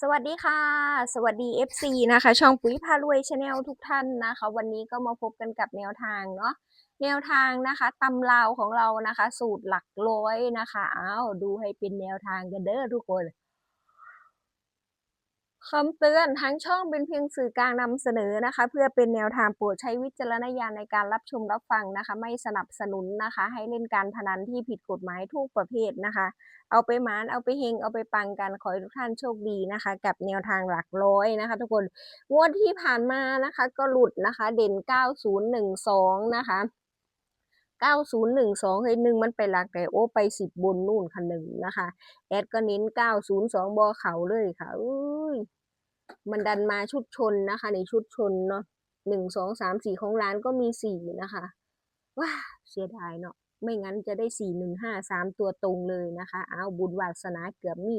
สวัสดีค่ะ สวัสดี FC นะคะ ช่องปุ๋ยพารวยชาแนลทุกท่านนะคะ วันนี้ก็มาพบกันกับแนวทางเนาะแนวทางนะคะตำราวของเรานะคะ สูตรหลักร้อยนะคะอ้าวดูให้เป็นแนวทางกันเด้อทุกคน คำเตือนทั้งช่องเป็นเพียงสื่อกลางนำเสนอนะคะ เพื่อเป็นแนวทางโปรดใช้วิจารณญาณในการรับชมรับฟังนะคะ ไม่สนับสนุนนะคะ ให้เล่นการพนันที่ผิดกฎหมายทุกประเภทนะคะ เอาไปหมานเอาไปเฮงเอาไปปังกันขอให้ทุกท่านโชคดีนะคะ กับแนวทางหลักร้อยนะคะ ทุกคนงวดที่ผ่านมานะคะ ก็หลุดนะคะ เด่น 9012 นะคะ 9012เฮ้ยหนึ่งมันไปหลักแต่โอ้ไป10บนนู่นค่ะหนึ่งนะคะ แอดก็เน้น902บอเขาเลยค่ะอุ้ยมันดันมาชุดชนนะคะ ในชุดชนเนาะหนึ่งสองสามสี่ของร้านก็มีสี่นะคะว้าเสียดายเนาะไม่งั้นจะได้สี่หนึ่งห้าสามตัวตรงเลยนะคะอ้าวบุญวาสนาเกือบมี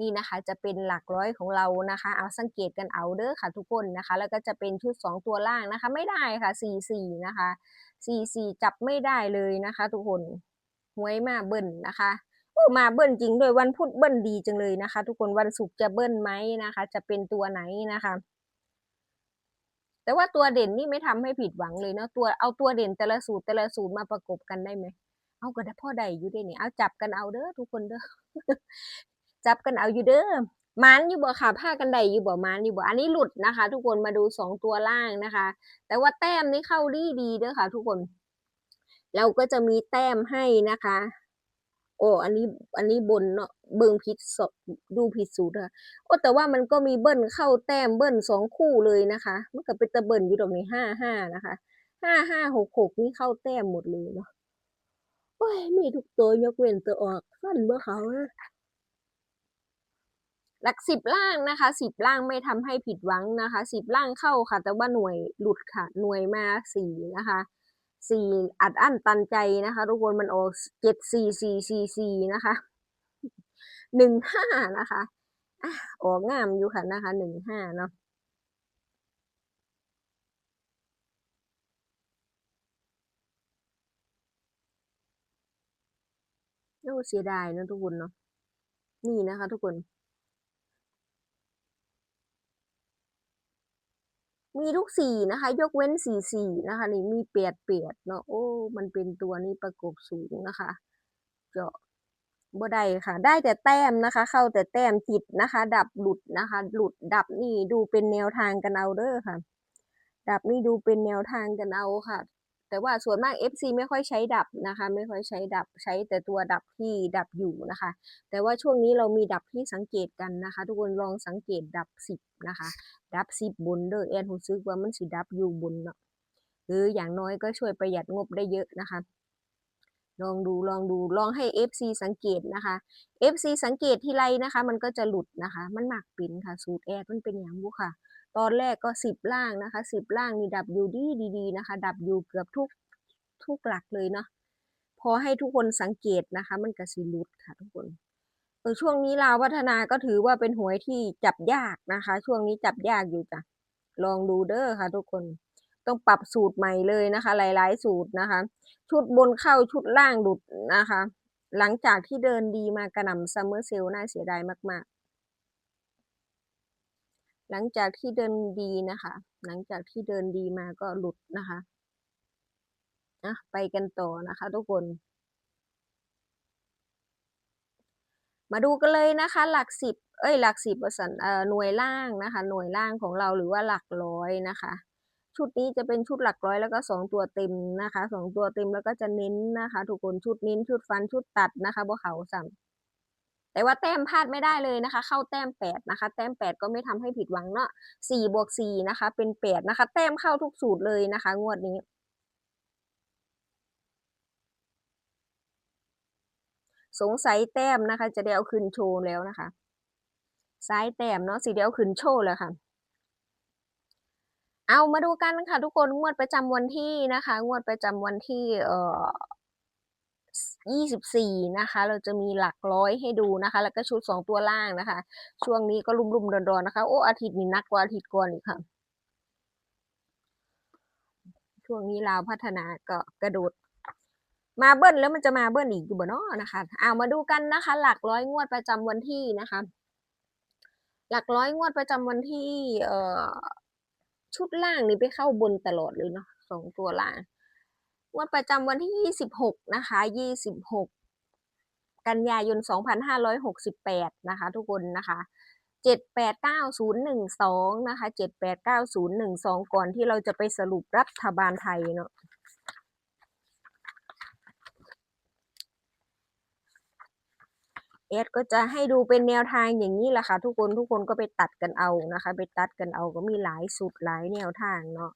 นี่นะคะจะเป็นหลักร้อยของเรานะคะ เอาสังเกตกันเอาเด้อค่ะทุกคนนะคะ แล้วก็จะเป็นชุดสองตัวล่างนะคะ ไม่ได้ค่ะสี่สี่นะคะสี่สี่จับไม่ได้เลยนะคะ ทุกคนหวยมาเบิ้ลนะคะโอ้มาเบิ้ลจริงด้วยวันพุธเบิ้ลดีจังเลยนะคะ ทุกคนวันศุกร์จะเบิ้ลไหมนะคะ จะเป็นตัวไหนนะคะแต่ว่าตัวเด่นนี่ไม่ทำให้ผิดหวังเลยเนาะตัวเอาตัวเด่นแต่ละสูตรแต่ละสูตรมาประกบกันได้ไหมเอาก็ได้พ่อใดอยู่ได้เนี่ยเอาจับกันเอาเด้อทุกคนเด้อ จับกันเอาอยู่เด้อมานอยู่บ่ค่ะผ้ากันใดอยู่บ่มานอยู่บ่อันนี้หลุดนะคะ ทุกคนมาดูสองตัวล่างนะคะ แต่ว่าแต้มนี้เข้าดีดีเด้อค่ะ ทุกคน เราก็จะมีแต้มให้นะคะ โอ้อันนี้อันนี้บนเนาะเบิงผิดสดูผิดสูตรค่ะโอ้แต่ว่ามันก็มีเบิ้ลเข้าแต้มเบิ้ลสองคู่เลยนะคะมันก็เป็นตะเบิ้ลอยู่ตรงนี้ห้าห้านะคะห้าห้าหกหกนี่เข้าแต้มหมดเลยเนาะโอ้ยมีทุกตัวยกเว้นตัวออกสั้นเบื่อเขาอะ หลักสิบล่างนะคะสิบล่างไม่ทำให้ผิดหวังนะคะสิบล่างเข้าค่ะ แต่ว่าหน่วยหลุดค่ะ หน่วยมาสี่นะคะสี่อัดอั้นตันใจนะคะ ทุกคนมันออกเจ็ดสี่สี่สี่สี่นะคะหนึ่งห้านะคะอะออกงามอยู่ค่ะนะคะหนึ่งห้าเนาะโอ้เสียดายนะทุกคนเนาะนี่นะคะ ทุกคน มีทุกสีนะคะ ยกเว้นสีสีนะคะ นี่มีเปียดเปียดเนาะโอ้ มันเป็นตัวนี้ประกบสูงนะคะ เจาะบ่ได้ค่ะ ได้แต่แต้มนะคะ เข้าแต่แต้มติดนะคะ ดับหลุดนะคะ หลุดดับนี่ดูเป็นแนวทางกันเอาเด้อค่ะ ดับนี่ดูเป็นแนวทางกันเอาค่ะ แต่ว่าส่วนมาก FC ไม่ค่อยใช้ดับนะคะ ไม่ค่อยใช้ดับใช้แต่ตัวดับที่ดับอยู่นะคะ แต่ว่าช่วงนี้เรามีดับที่สังเกตกันนะคะ ทุกคนลองสังเกตดับสิบนะคะ ดับสิบบนเด้อแอนรู้สึกว่ามันสิดับอยู่บนเนาะหรืออย่างน้อยก็ช่วยประหยัดงบได้เยอะนะคะลองดูลองดูลองให้ FC สังเกตนะคะ FC สังเกตทีไรนะคะ มันก็จะหลุดนะคะ มันหมักปินค่ะ สูตรแอดมันเป็นอย่างบุค่ะ ตอนแรกก็สิบล่างนะคะสิบล่างนี่ดับอยู่ดีดีนะคะ ดับอยู่เกือบทุกทุกหลักเลยเนาะพอให้ทุกคนสังเกตนะคะ มันก็สิหลุดค่ะทุกคนเออช่วงนี้ลาวพัฒนาก็ถือว่าเป็นหวยที่จับยากนะคะ ช่วงนี้จับยากอยู่จ้ะลองดูเด้อค่ะ ทุกคนต้องปรับสูตรใหม่เลยนะคะ หลาย ๆ สูตรนะคะ ชุดบนเข้าชุดล่างหลุดนะคะ หลังจากที่เดินดีมากระหน่ำซัมเมอร์เซลน่าเสียดายมาก ๆ หลังจากที่เดินดีนะคะ หลังจากที่เดินดีมาก็หลุดนะคะนะไปกันต่อนะคะทุกคน มาดูกันเลยนะคะ หลักสิบเอ้ย หลักสิบเปอร์เซ็นต์เอ่อหน่วยล่างนะคะ หน่วยล่างของเราหรือว่าหลักร้อยนะคะ ชุดนี้จะเป็นชุดหลักร้อยแล้วก็สองตัวเต็มนะคะสองตัวเต็มแล้วก็จะเน้นนะคะ ทุกคนชุดเน้นชุดฟันชุดตัดนะคะบ่เขาสั่ แต่ว่าแต้มพลาดไม่ได้เลยนะคะ เข้าแต้มแปดนะคะ แต้มแปดก็ไม่ทำให้ผิดหวังเนาะสี่บวกสี่นะคะ เป็นแปดนะคะ แต้มเข้าทุกสูตรเลยนะคะ งวดนี้สงสัยแต้มนะคะ จะได้เอาขึ้นโชว์แล้วนะคะซ้ายแต้มเนาะสีเดียวขึ้นโชว์แล้วค่ะ เอามาดูกันค่ะทุกคนงวดประจำวันที่นะคะ งวดประจำวันที่เอ่อ ยี่สิบสี่นะคะ เราจะมีหลักร้อยให้ดูนะคะ แล้วก็ชุดสองตัวล่างนะคะ ช่วงนี้ก็รุ่มๆดอนๆนะคะ โอ้ อาทิตย์นี้นักกว่าอาทิตย์ก่อนอีกค่ะ ช่วงนี้ลาวพัฒนาก็กระโดดมาเบิ้ลแล้วมันจะมาเบิ้ลอีกอยู่บ่เนาะนะคะเอามาดูกันนะคะ หลักร้อยงวดประจำวันที่นะคะ หลักร้อยงวดประจำวันที่ เอ่อชุดล่างนี่ไปเข้าบนตลอดเลยเนาะสองตัวล่าง งวดประจำวันที่ยี่สิบหกนะคะยี่สิบหกกันยายนสองพันะคะ ทุกคนนะคะเจ็ดแปดเก้าศูนะคะเจ็ดแปดเก้าศูนย์หนึ่งสอนที่เราจะไปสรุปรัฐบาลไทยเนาะเอสก็จะให้ดูเป็นแนวทางอย่างนี้แหละค่ะ ทุกคนทุกคนก็ไปตัดกันเอานะคะ ไปตัดกันเอาก็มีหลายสุดหลายแนวทางเนาะ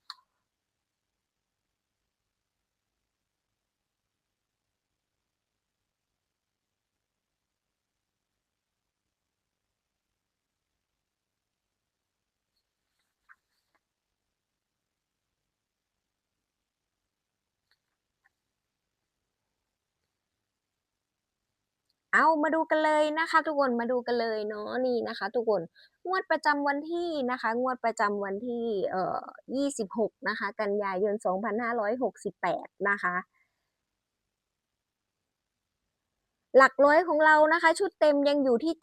เอามาดูกันเลยนะคะ ทุกคนมาดูกันเลยเนาะนี่นะคะ ทุกคนงวดประจำวันที่นะคะ งวดประจำวันที่เอ่อ26 นะคะ กันยายน 2568 นะคะ หลักร้อยของเรานะคะ ชุดเต็มยังอยู่ที่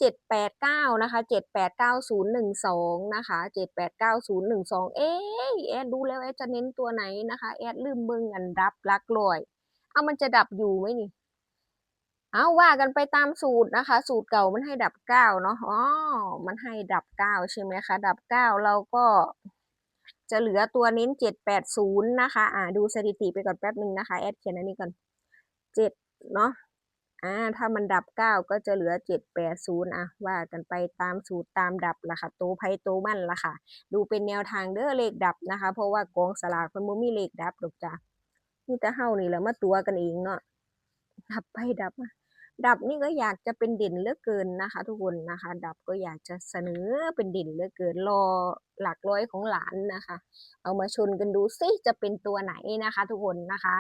789 นะคะ 789,012 นะคะ 789,012 เอ๊ะแอดดูแล้วแอดจะเน้นตัวไหนนะคะ แอดลืมเบิ่งอันดับหลักร้อย เอามันจะดับอยู่ไหมนี่ เอาว่ากันไปตามสูตรนะคะ สูตรเก่ามันให้ดับเก้าเนาะอ๋อมันให้ดับเก้าใช่ไหมคะ ดับเก้าเราก็จะเหลือตัวเน้นเจ็ดแปดศูนย์นะคะ อ่า ดูสถิติไปก่อนแป๊บหนึ่งนะคะ แอดเขียนอันนี้ก่อนเจ็ดเนาะอ่า ถ้ามันดับเก้าก็จะเหลือเจ็ดแปดศูนย์อะ ว่ากันไปตามสูตรตามดับละค่ะโตไพโตมันละค่ะ ดูเป็นแนวทางเด้อเลขดับนะคะ เพราะว่ากองสลากมันบ่มีเลขดับดอกจ้ะมีแต่เฮานี่แหละมาตัวกันเองเนาะ ดับไปดับมาดับนี่ก็อยากจะเป็นเด่นเลือเกินนะคะ ทุกคนนะคะ ดับก็อยากจะเสนอเป็นเด่นเลือเกินรอหลักร้อยของหลานนะคะ เอามาชนกันดูซิจะเป็นตัวไหนนะคะ ทุกคนนะคะ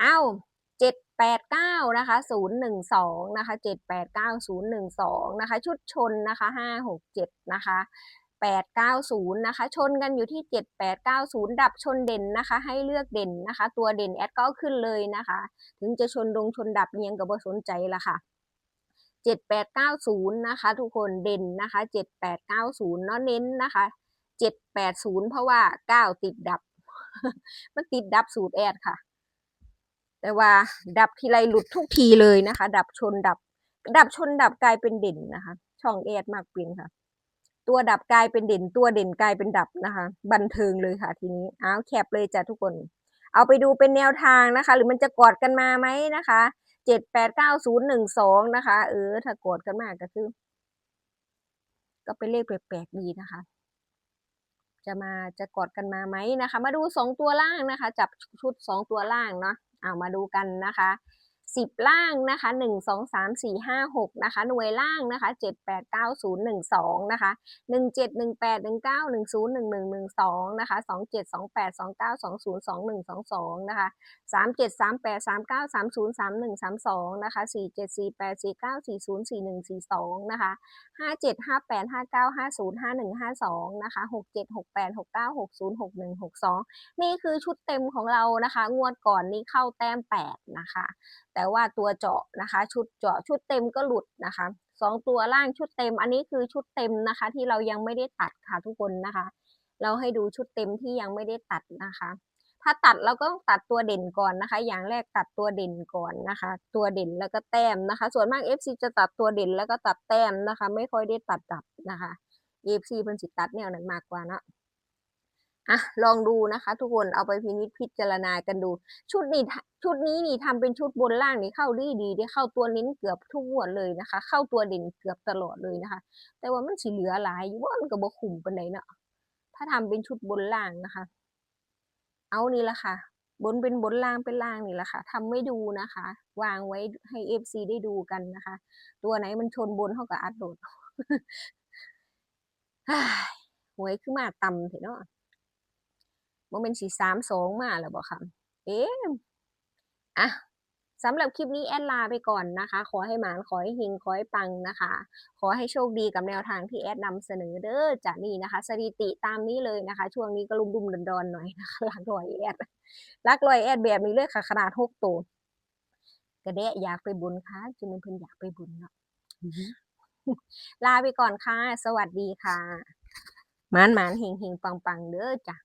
เอาเจ็ดแปดเก้านะคะศูนย์หนึ่งสองนะคะเจ็ดแปดเก้าศูนย์หนึ่งสองนะคะ ชุดชนนะคะห้าหกเจ็ดนะคะ แปดเก้าศูนย์นะคะ ชนกันอยู่ที่เจ็ดแปดเก้าศูนย์ดับชนเด่นนะคะ ให้เลือกเด่นนะคะ ตัวเด่นแอดก็ขึ้นเลยนะคะ ถึงจะชนดงชนดับเนียงกับบสนใจละค่ะเจ็ดแปดเก้าศูนย์นะคะ ทุกคนเด่นนะคะเจ็ดแปดเก้าศูนย์เนาะเน้นนะคะเจ็ดแปดศูนย์เพราะว่าเก้าติดดับ มันติดดับสูตรแอดค่ะ แต่ว่าดับทีไรหลุดทุกทีเลยนะคะ ดับชนดับ ดับชนดับกลายเป็นเด่นนะคะ ช่องแอดมากเปลี่ยนค่ะ ตัวดับกลายเป็นเด่นตัวเด่นกลายเป็นดับนะคะ บันเทิงเลยค่ะทีนี้เอาแคปเลยจ้ะทุกคน เอาไปดูเป็นแนวทางนะคะ หรือมันจะกอดกันมาไหมนะคะเจ็ดแปดเก้าศูนย์หนึ่งสองนะคะ เออถ้ากอดกันมาก็คือ ก็เป็นเลขแปลกๆดีนะคะ จะมาจะกอดกันมาไหมนะคะ มาดูสองตัวล่างนะคะ จับชุดสองตัวล่างเนาะเอามาดูกันนะคะ สิบล่างนะคะหนึ่งสองสามสี่ห้าหกนะคะ หน่วยล่างนะคะเจ็ดแปดเก้าศูนย์หนึ่งสองนะคะหนึ่งเจ็ดหนึ่งแปดหนึ่งเก้าหนึ่งศูนย์หนึ่งหนึ่งหนึ่งสองนะคะสองเจ็ดสองแปดสองเก้าสองศูนย์สองหนึ่งสองสองนะคะสามเจ็ดสามแปดสามเก้าสามศูนย์สามหนึ่งสามสองนะคะสี่เจ็ดสี่แปดสี่เก้าสี่ศูนย์สี่หนึ่งสี่สองนะคะห้าเจ็ดห้าแปดห้าเก้าห้าศูนย์ห้าหนึ่งห้าสองนะคะหกเจ็ดหกแปดหกเก้าหกศูนย์หกหนึ่งหกสองนี่คือชุดเต็มของเรานะคะ งวดก่อนนี้เข้าแต้มแปดนะคะแต่ว่าตัวเจาะนะคะ ชุดเจาะชุดเต็มก็หลุดนะคะสองตัวล่างชุดเต็ม อันนี้คือชุดเต็มนะคะ ที่เรายังไม่ได้ตัดค่ะทุกคนนะคะ เราให้ดูชุดเต็มที่ยังไม่ได้ตัดนะคะ ถ้าตัดเราก็ต้องตัดตัวเด่นก่อนนะคะ อย่างแรกตัดตัวเด่นก่อนนะคะ ตัวเด่นแล้วก็แต้มนะคะ ส่วนมาก FC จะตัดตัวเด่นแล้วก็ตัดแต้มนะคะ ไม่ค่อยได้ตัดดับนะคะ FC เพิ่นสิตัดแนวนั้นมากกว่าเนาะ อะลองดูนะคะ ทุกคนเอาไปพินิจพิจารณากันดู ชุดนี้ชุดนี้นี่ทำเป็นชุดบนล่างนี่เข้าดีดีได้เข้าตัวเน้นเกือบทุกวดเลยนะคะ เข้าตัวเด่นเกือบตลอดเลยนะคะ แต่ว่ามันสิเหลือหลายอยู่ว่ามันก็บ่คุ้มปานใดเนาะถ้าทำเป็นชุดบนล่างนะคะ เอานี่ละค่ะ บนเป็นบนล่างเป็นล่างนี่แหละค่ะทำไม่ดูนะคะ วางไว้ให้ FC ได้ดูกันนะคะ ตัวไหนมันชนบนเท่ากับอัดโดดหวยคือมาต่ำเถอะเนาะ บ่แม่นสิ32มาแล้วบ่ค่ะ เอ๊ะอะสำหรับคลิปนี้แอดลาไปก่อนนะคะ ขอให้หมานขอให้เฮงขอให้ปังนะคะ ขอให้โชคดีกับแนวทางที่แอดนำเสนอเด้อจากนี่นะคะ สถิติตามนี้เลยนะคะ ช่วงนี้ก็ลุ่มๆดอนๆหน่อยนะคะหลักร้อยแอดหลักร้อยแอดแบบนี้เลยค่ะขนาด6ตัวกระแดะอยากไปบุญค่ะจะเป็นเพิ่นอยากไปบุญเนาะลาไปก่อนค่ะ สวัสดีค่ะหมานหมานเฮงเฮงปังปังเด้อจ้ะ